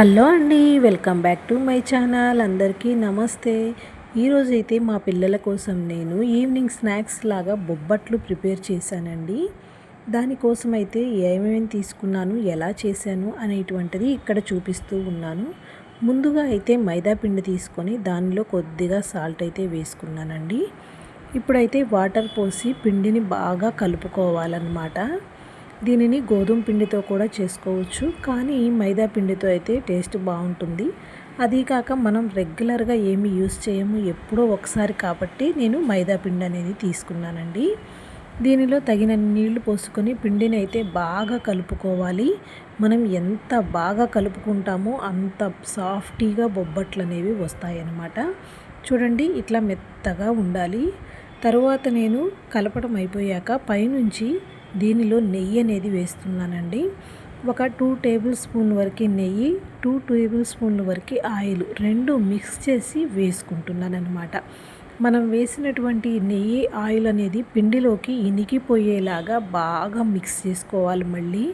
Hello అండి welcome back to my channel. అందరికీ నమస్తే. ఈరోజు అయితే మా పిల్లల కోసం నేను ఈవినింగ్ స్నాక్స్ లాగా బొబ్బట్లు ప్రిపేర్ చేశానండి. దానికోసం అయితే ఏమేమి తీసుకున్నాను ఎలా చేశాను అనేటువంటిది ఇక్కడ చూపిస్తూ ఉన్నాను. ముందుగా అయితే మైదా పిండి తీసుకొని దానిలో కొద్దిగా సాల్ట్ అయితే వేసుకున్నానండి. ఇప్పుడైతే వాటర్ పోసి పిండిని బాగా కలుపుకోవాలన్నమాట. దీనిని గోధుమ పిండితో కూడా చేసుకోవచ్చు. కానీ మైదా పిండితో అయితే టేస్ట్ బాగుంటుంది. అది కాక మనం రెగ్యులర్గా ఏమి యూస్ చేయము ఎప్పుడో ఒకసారి కాబట్టి నేను మైదా పిండి అనేది తీసుకున్నానండి. దీనిలో తగిన నీళ్ళు పోసుకొని పిండిని అయితే బాగా కలుపుకోవాలి. మనం ఎంత బాగా కలుపుకుంటామో అంత సాఫ్టీగా బొబ్బట్లు అనేవి వస్తాయన్నమాట. చూడండి ఇట్లా మెత్తగా ఉండాలి. తరువాత నేను కలపడం అయిపోయాక పైనుంచి దీనిలో నెయ్యి అనేది వేస్తున్నానండి. ఒక టూ టేబుల్ స్పూన్ వరకు నెయ్యి టూ టేబుల్ స్పూన్ల వరకు ఆయిల్ రెండు మిక్స్ చేసి వేసుకుంటున్నాను అనమాట మనం వేసినటువంటి నెయ్యి ఆయిల్ అనేది పిండిలోకి ఇనికిపోయేలాగా బాగా మిక్స్ చేసుకోవాలి మళ్ళీ.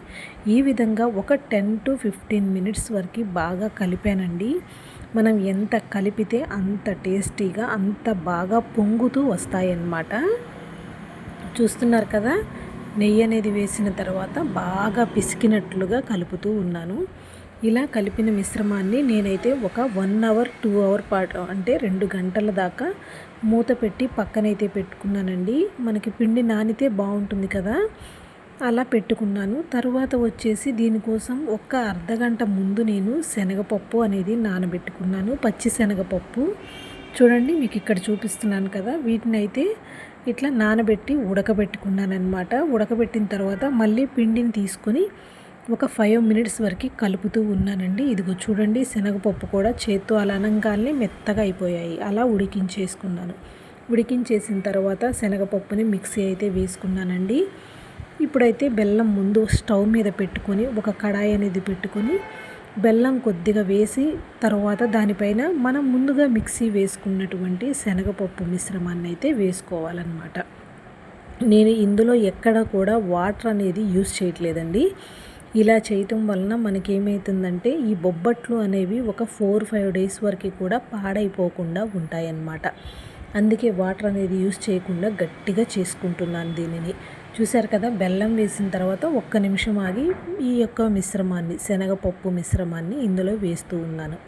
ఈ విధంగా ఒక టెన్ టు ఫిఫ్టీన్ మినిట్స్ వరకు బాగా కలిపానండి. మనం ఎంత కలిపితే అంత టేస్టీగా అంత బాగా పొంగుతూ వస్తాయన్నమాట. చూస్తున్నారు కదా? నెయ్యి అనేది వేసిన తర్వాత బాగా పిసికినట్లుగా కలుపుతూ ఉన్నాను. ఇలా కలిపిన మిశ్రమాన్ని నేనైతే ఒక వన్ అవర్ టూ అవర్ పాటు అంటే రెండు గంటల దాకా మూత పెట్టి పక్కనైతే పెట్టుకున్నానండి. మనకి పిండి నానితే బాగుంటుంది కదా. అలా పెట్టుకున్నాను. తర్వాత వచ్చేసి దీనికోసం ఒక్క అర్ధగంట ముందు నేను శనగపప్పు అనేది నానబెట్టుకున్నాను. పచ్చి శనగపప్పు. చూడండి మీకు ఇక్కడ చూపిస్తున్నాను కదా. వీటిని అయితే ఇట్లా నానబెట్టి ఉడకబెట్టుకున్నాను అనమాట ఉడకబెట్టిన తర్వాత మళ్ళీ పిండిని తీసుకొని ఒక ఫైవ్ మినిట్స్ వరకు కలుపుతూ ఉన్నానండి. ఇదిగో చూడండి శనగపప్పు కూడా చేత్తో అలా అనంగానే మెత్తగా అయిపోయాయి. అలా ఉడికించేసుకున్నాను. ఉడికించేసిన తర్వాత శనగపప్పుని మిక్సీ అయితే వేసుకున్నానండి. ఇప్పుడైతే బెల్లం ముందు స్టవ్ మీద పెట్టుకొని ఒక కడాయి అనేది పెట్టుకొని బెల్లం కొద్దిగా వేసి తర్వాత దానిపైన మనం ముందుగా మిక్సీ వేసుకున్నటువంటి శనగపప్పు మిశ్రమాన్ని అయితే వేసుకోవాలన్నమాట. నేను ఇందులో ఎక్కడ కూడా వాటర్ అనేది యూస్ చేయట్లేదండి. ఇలా చేయటం వలన మనకి ఏమవుతుందంటే ఈ బొబ్బట్లు అనేవి ఒక ఫోర్ ఫైవ్ డేస్ వరకు కూడా పాడైపోకుండా ఉంటాయన్నమాట. అందుకే వాటర్ అనేది యూస్ చేయకుండా గట్టిగా చేసుకుంటున్నాను దీనిని. చూశారు కదా బెల్లం వేసిన తర్వాత ఒక్క నిమిషం ఆగి ఈ యొక్క మిశ్రమాన్ని శనగపప్పు మిశ్రమాన్ని ఇందులో వేస్తూ ఉన్నాను.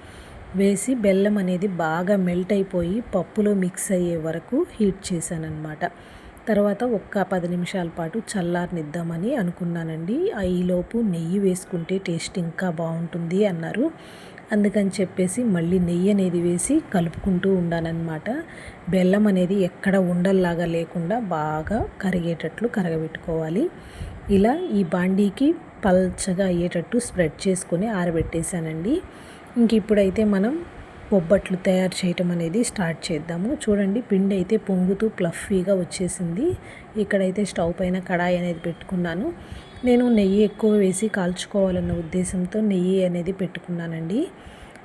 వేసి బెల్లం అనేది బాగా మెల్ట్ అయిపోయి పప్పులో మిక్స్ అయ్యే వరకు హీట్ చేశానన్నమాట. తర్వాత ఒక్క పది నిమిషాల పాటు చల్లారనిద్దామని అనుకున్నానండి. ఈలోపు నెయ్యి వేసుకుంటే టేస్ట్ ఇంకా బాగుంటుంది అన్నారు. అందుకని చెప్పేసి మళ్ళీ నెయ్యి అనేది వేసి కలుపుకుంటూ ఉండాలన్నమాట. బెల్లం అనేది ఎక్కడ ఉండల్లాగా లేకుండా బాగా కరిగేటట్లు కరగబెట్టుకోవాలి. ఇలా ఈ బాండీకి పల్చగా అయ్యేటట్టు స్ప్రెడ్ చేసుకొని ఆరబెట్టేశానండి. ఇంక ఇప్పుడైతే మనం బొబ్బట్లు తయారు చేయటం అనేది స్టార్ట్ చేద్దాము. చూడండి పిండి అయితే పొంగుతూ ప్లఫీగా వచ్చేసింది. ఇక్కడైతే స్టవ్ పైన కడాయి అనేది పెట్టుకున్నాను. నేను నెయ్యి ఎక్కువ వేసి కాల్చుకోవాలన్న ఉద్దేశంతో నెయ్యి అనేది పెట్టుకున్నానండి.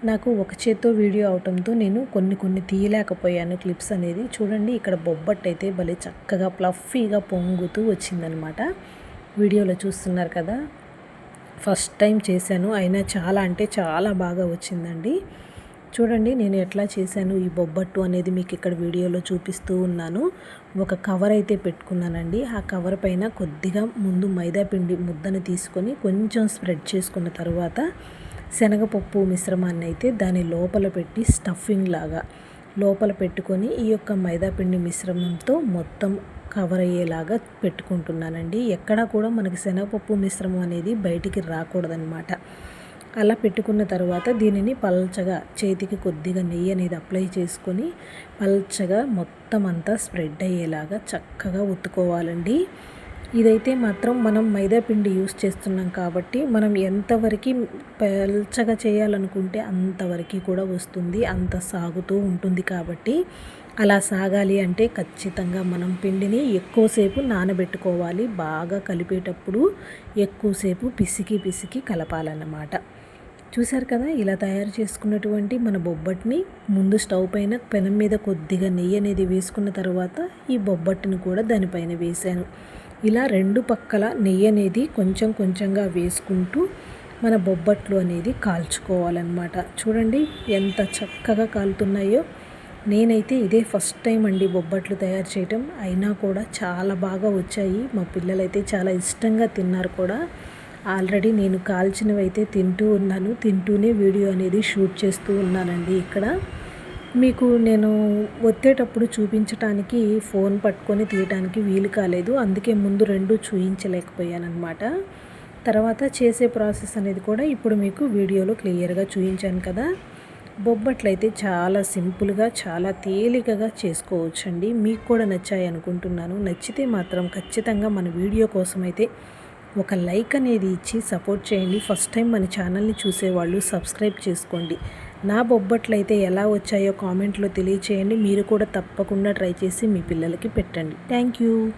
నాకు ఒక చేత్తో వీడియో అవటంతో నేను కొన్ని కొన్ని తీయలేకపోయాను క్లిప్స్ అనేది. చూడండి ఇక్కడ బొబ్బట్ అయితే భలే చక్కగా ప్లఫీగా పొంగుతూ వచ్చిందనమాట. వీడియోలో చూస్తున్నారు కదా ఫస్ట్ టైం చేశాను. అయినా చాలా అంటే చాలా బాగా వచ్చిందండి. చూడండి నేను ఎట్లా చేశాను? ఈ బొబ్బట్టు అనేది మీకు ఇక్కడ వీడియోలో చూపిస్తూ ఉన్నాను. ఒక కవర్ అయితే పెట్టుకున్నానండి. ఆ కవర్ పైన కొద్దిగా ముందు మైదా పిండి ముద్దను తీసుకొని కొంచెం స్ప్రెడ్ చేసుకున్న తర్వాత శనగపప్పు మిశ్రమాన్ని అయితే దాని లోపల పెట్టి స్టఫింగ్ లాగా లోపల పెట్టుకొని ఈ యొక్క మైదాపిండి మిశ్రమంతో మొత్తం కవర్ అయ్యేలాగా పెట్టుకుంటున్నానండి. ఎక్కడా కూడా మనకి శనగపప్పు మిశ్రమం అనేది బయటికి రాకూడదనమాట అలా పెట్టుకున్న తర్వాత దీనిని పల్చగా చేతికి కొద్దిగా నెయ్యి అనేది అప్లై చేసుకొని పల్చగా మొత్తం అంతా స్ప్రెడ్ అయ్యేలాగా చక్కగా ఉత్తుకోవాలండి. ఇదైతే మాత్రం మనం మైదాపిండి యూస్ చేస్తున్నాం కాబట్టి మనం ఎంతవరకు పల్చగా చేయాలనుకుంటే అంతవరకు కూడా వస్తుంది అంత సాగుతూ ఉంటుంది కాబట్టి అలా సాగాలి అంటే ఖచ్చితంగా మనం పిండిని ఎక్కువసేపు నానబెట్టుకోవాలి బాగా కలిపేటప్పుడు ఎక్కువసేపు పిసికి పిసికి కలపాలన్నమాట. చూశారు కదా ఇలా తయారు చేసుకున్నటువంటి మన బొబ్బట్ని ముందు స్టవ్ పైన పెనం మీద కొద్దిగా నెయ్యి అనేది వేసుకున్న తర్వాత ఈ బొబ్బట్టుని కూడా దానిపైన వేశాను. ఇలా రెండు పక్కల నెయ్యి అనేది కొంచెం కొంచెంగా వేసుకుంటూ మన బొబ్బట్లు అనేది కాల్చుకోవాలన్నమాట. చూడండి ఎంత చక్కగా కాలుతున్నాయో. నేనైతే ఇదే ఫస్ట్ టైం అండి బొబ్బట్లు తయారు చేయటం. అయినా కూడా చాలా బాగా వచ్చాయి. మా పిల్లలైతే చాలా ఇష్టంగా తిన్నారు కూడా. ఆల్రెడీ నేను కాల్చినవి అయితే తింటూ ఉన్నాను. తింటూనే వీడియో అనేది షూట్ చేస్తూ ఉన్నానండి ఇక్కడ. మీకు నేను వచ్చేటప్పుడు చూపించటానికి ఫోన్ పట్టుకొని తీయటానికి వీలు కాలేదు. అందుకే ముందు రెండు చూపించలేకపోయాను తర్వాత చేసే ప్రాసెస్ అనేది కూడా ఇప్పుడు మీకు వీడియోలో క్లియర్గా చూపించాను కదా. బొబ్బట్లు అయితే చాలా సింపుల్గా చాలా తేలికగా చేసుకోవచ్చండి. మీకు కూడా నచ్చాయి అనుకుంటున్నాను నచ్చితే మాత్రం ఖచ్చితంగా మన వీడియో కోసం అయితే ఒక లైక్ అనేది ఇచ్చి సపోర్ట్ చేయండి. ఫస్ట్ టైం మన ఛానల్ని చూసేవాళ్ళు సబ్స్క్రైబ్ చేసుకోండి. నా బొబ్బట్లు అయితే ఎలా వచ్చాయో కామెంట్లో తెలియచేయండి. మీరు కూడా తప్పకుండా ట్రై చేసి మీ పిల్లలకి పెట్టండి. Thank you.